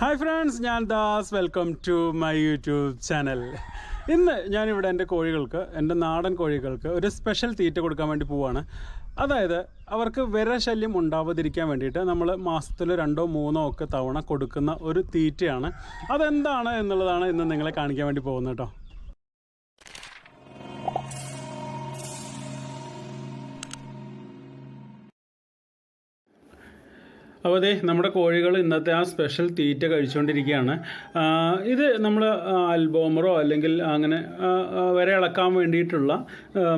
Hi friends ഞാൻ Das. Welcome to my YouTube channel ഇന്ന് ഞാനിവിടെ എന്റെ കോഴികൾക്ക് എന്റെ നാടൻ കോഴികൾക്ക് ഒരു സ്പെഷ്യൽ തീറ്റ കൊടുക്കാൻ വേണ്ടി പോവാണ്. അതായത് അവർക്ക് വിരശല്യം ഉണ്ടാവാതിരിക്കാൻ വേണ്ടിയിട്ട് നമ്മൾ മാസത്തിൽ രണ്ടോ മൂന്നോ ഒക്കെ തവണ കൊടുക്കുന്ന ഒരു തീറ്റയാണ്. അതെന്താണ് എന്നുള്ളതാണ് ഇന്ന് നിങ്ങളെ കാണിക്കാൻ വേണ്ടി പോകുന്നത് കേട്ടോ. അപ്പോൾ അതെ നമ്മുടെ കോഴികൾ ഇന്നത്തെ ആ സ്പെഷ്യൽ തീറ്റ കഴിച്ചുകൊണ്ടിരിക്കുകയാണ്. ഇത് നമ്മൾ അൽബോമറോ അല്ലെങ്കിൽ അങ്ങനെ വരെ ഇളക്കാൻ വേണ്ടിയിട്ടുള്ള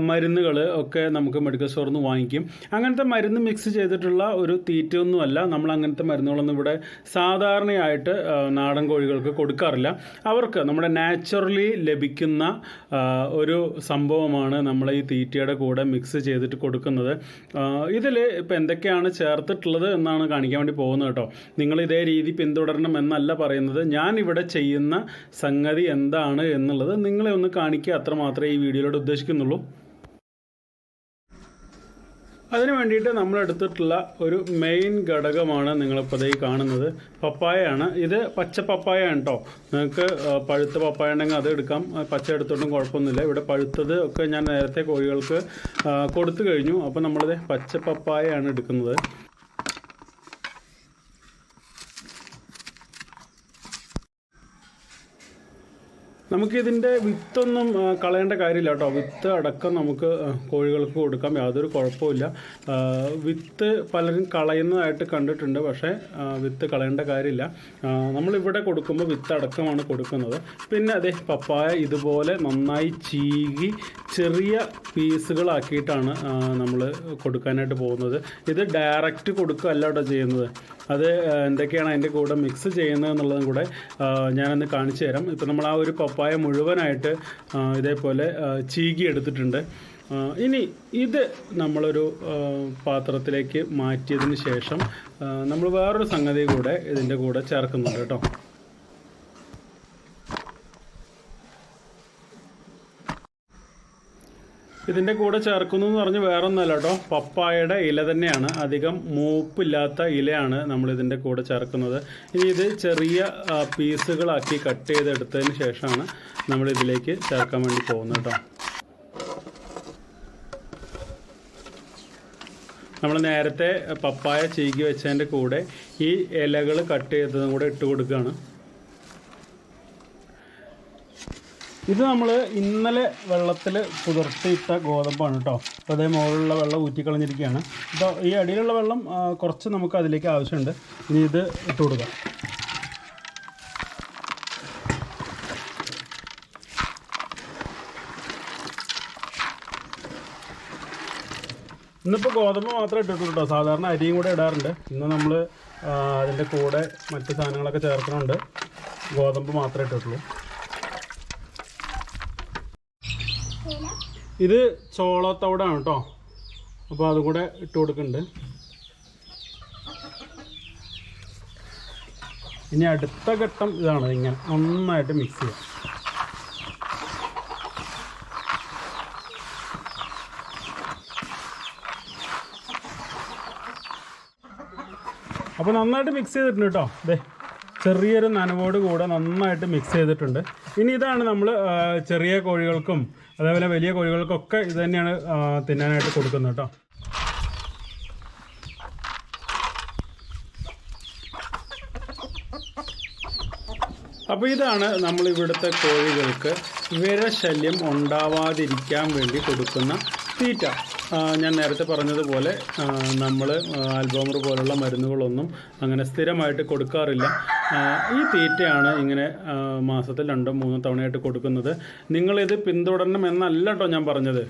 മരുന്നുകൾ ഒക്കെ നമുക്ക് മെഡിക്കൽ സ്റ്റോറിൽ നിന്ന് വാങ്ങിക്കും. അങ്ങനത്തെ മരുന്ന് മിക്സ് ചെയ്തിട്ടുള്ള ഒരു തീറ്റയൊന്നുമല്ല നമ്മൾ അങ്ങനത്തെ മരുന്നുകളൊന്നും ഇവിടെ സാധാരണയായിട്ട് നാടൻ കോഴികൾക്ക് കൊടുക്കാറില്ല. അവർക്ക് നമ്മുടെ നാച്ചുറലി ലഭിക്കുന്ന ഒരു സംഭവമാണ് നമ്മൾ ഈ തീറ്റയുടെ കൂടെ മിക്സ് ചെയ്തിട്ട് കൊടുക്കുന്നത്. ഇതിൽ ഇപ്പോൾ എന്തൊക്കെയാണ് ചേർത്തിട്ടുള്ളത് എന്നാണ് കാണിക്കാൻ വേണ്ടി പോകുന്നത് കേട്ടോ. നിങ്ങൾ ഇതേ രീതി പിന്തുടരണം എന്നല്ല പറയുന്നത്. ഞാൻ ഇവിടെ ചെയ്യുന്ന സംഗതി എന്താണ് എന്നുള്ളത് നിങ്ങളെ ഒന്ന് കാണിക്കുക. അത്ര മാത്രമേ ഈ വീഡിയോയിലൂടെ ഉദ്ദേശിക്കുന്നുള്ളൂ. അതിന് വേണ്ടിയിട്ട് നമ്മൾ എടുത്തിട്ടുള്ള ഒരു മെയിൻ ഘടകമാണ് നിങ്ങളിപ്പോൾ ഈ കാണുന്നത്. പപ്പായയാണ്. ഇത് പച്ച പപ്പായ കേട്ടോ നിങ്ങൾക്ക് പഴുത്ത പപ്പായ ഉണ്ടെങ്കിൽ അത് എടുക്കാം. പച്ച എടുത്തോണ്ടും കുഴപ്പമൊന്നുമില്ല. ഇവിടെ പഴുത്തത് ഒക്കെ ഞാൻ നേരത്തെ കോഴികൾക്ക് കൊടുത്തു കഴിഞ്ഞു. അപ്പോൾ നമ്മളിത് പച്ച പപ്പായയാണ് എടുക്കുന്നത്. നമുക്കിതിന്റെ വിത്തൊന്നും കളയേണ്ട കാര്യമില്ല കേട്ടോ. വിത്ത് അടക്കം നമുക്ക് കോഴികൾക്ക് കൊടുക്കാം. യാതൊരു കുഴപ്പമില്ല വിത്ത് പലരും കളയുന്നതായിട്ട് കണ്ടിട്ടുണ്ട് പക്ഷേ വിത്ത് കളയേണ്ട കാര്യമില്ല. നമ്മളിവിടെ കൊടുക്കുമ്പോൾ വിത്ത് അടക്കമാണ് കൊടുക്കുന്നത്. പിന്നെ അതെ പപ്പായ ഇതുപോലെ നന്നായി ചീകി ചെറിയ പീസുകളാക്കിയിട്ടാണ് നമ്മൾ കൊടുക്കാനായിട്ട് പോകുന്നത്. ഇത് ഡയറക്റ്റ് കൊടുക്കുകയല്ല കേട്ടോ ചെയ്യുന്നത്. അത് എന്തൊക്കെയാണ് അതിന്റെ കൂടെ മിക്സ് ചെയ്യുന്നത് എന്നുള്ളതും കൂടെ ഞാനൊന്ന് കാണിച്ചു തരാം. ഇപ്പം നമ്മൾ ആ ഒരു പപ്പായ മുഴുവനായിട്ട് ഇതേപോലെ ചീകി എടുത്തിട്ടുണ്ട്. ഇനി ഇത് നമ്മളൊരു പാത്രത്തിലേക്ക് മാറ്റിയതിന് ശേഷം നമ്മൾ വേറൊരു സംഗതി കൂടെ ഇതിന്റെ കൂടെ ചേർക്കുന്നുണ്ട് കേട്ടോ. ഇതിന്റെ കൂടെ ചേർക്കുന്നു എന്ന് പറഞ്ഞ് വേറെ ഒന്നല്ല കേട്ടോ. പപ്പായയുടെ ഇല തന്നെയാണ്. അധികം മൂപ്പില്ലാത്ത ഇലയാണ് നമ്മൾ ഇതിന്റെ കൂടെ ചേർക്കുന്നത്. ഇനി ഇത് ചെറിയ പീസുകളാക്കി കട്ട് ചെയ്തെടുത്തതിന് ശേഷമാണ് നമ്മൾ ഇതിലേക്ക് ചേർക്കാൻ വേണ്ടി പോകുന്നത് കേട്ടോ. നമ്മൾ നേരത്തെ പപ്പായ ചീകി വെച്ചതിന്റെ കൂടെ ഈ ഇലകൾ കട്ട് ചെയ്തതും കൂടെ ഇട്ട് കൊടുക്കുകയാണ്. ഇത് നമ്മൾ ഇന്നലെ വെള്ളത്തിൽ പുതിർത്തിയിട്ട ഗോതമ്പാണ് കേട്ടോ അപ്പോൾ അതേ മുകളിലുള്ള വെള്ളം ഊറ്റിക്കളഞ്ഞിരിക്കുകയാണ് അപ്പോൾ ഈ അടിയിലുള്ള വെള്ളം കുറച്ച് നമുക്ക് അതിലേക്ക് ആവശ്യമുണ്ട്. ഇനി ഇത് ഇട്ട് കൊടുക്കാം. ഇന്നിപ്പോൾ ഗോതമ്പ് മാത്രമേ ഇട്ടിട്ടുള്ളൂ കേട്ടോ സാധാരണ അരിയും കൂടെ ഇടാറുണ്ട്. ഇന്ന് നമ്മൾ അതിന്റെ കൂടെ മറ്റ് സാധനങ്ങളൊക്കെ ചേർക്കുന്നുണ്ട് ഗോതമ്പ് മാത്രമേ ഇട്ടിട്ടുള്ളൂ. ഇത് ചോളത്തവിടാണ് കേട്ടോ. അപ്പോൾ അതും കൂടെ ഇട്ട് കൊടുക്കുന്നുണ്ട് ഇനി അടുത്ത ഘട്ടം ഇതാണ് ഇങ്ങനെ നന്നായിട്ട് മിക്സ് ചെയ്യാം. അപ്പോൾ നന്നായിട്ട് മിക്സ് ചെയ്തിട്ടുണ്ട് കേട്ടോ. ദേ. ചെറിയൊരു നനവോട് കൂടെ നന്നായിട്ട് മിക്സ് ചെയ്തിട്ടുണ്ട്. ഇനി ഇതാണ് നമ്മൾ ചെറിയ കോഴികൾക്കും അതേപോലെ വലിയ കോഴികൾക്കൊക്കെ ഇത് തന്നെയാണ് തിന്നാനായിട്ട് കൊടുക്കുന്നത് കേട്ടോ. അപ്പോൾ ഇതാണ് നമ്മൾ ഇവിടുത്തെ കോഴികൾക്ക് വിരശല്യം ഉണ്ടാവാതിരിക്കാൻ വേണ്ടി കൊടുക്കുന്ന തീറ്റ ഞാൻ നേരത്തെ പറഞ്ഞതുപോലെ നമ്മൾ ആൽബോമർ പോലുള്ള മരുന്നുകളൊന്നും അങ്ങനെ സ്ഥിരമായിട്ട് കൊടുക്കാറില്ല. ഈ തീറ്റയാണ് ഇങ്ങനെ മാസത്തിൽ രണ്ടോ മൂന്നോ തവണയായിട്ട് കൊടുക്കുന്നത്. നിങ്ങളിത് പിന്തുടരണം എന്നല്ല കേട്ടോ ഞാൻ പറഞ്ഞത്.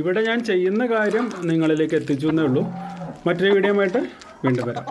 ഇവിടെ ഞാൻ ചെയ്യുന്ന കാര്യം നിങ്ങളിലേക്ക് എത്തിച്ചു എന്നേ ഉള്ളൂ. മറ്റൊരു വീഡിയോ ആയിട്ട് വീണ്ടും വരാം.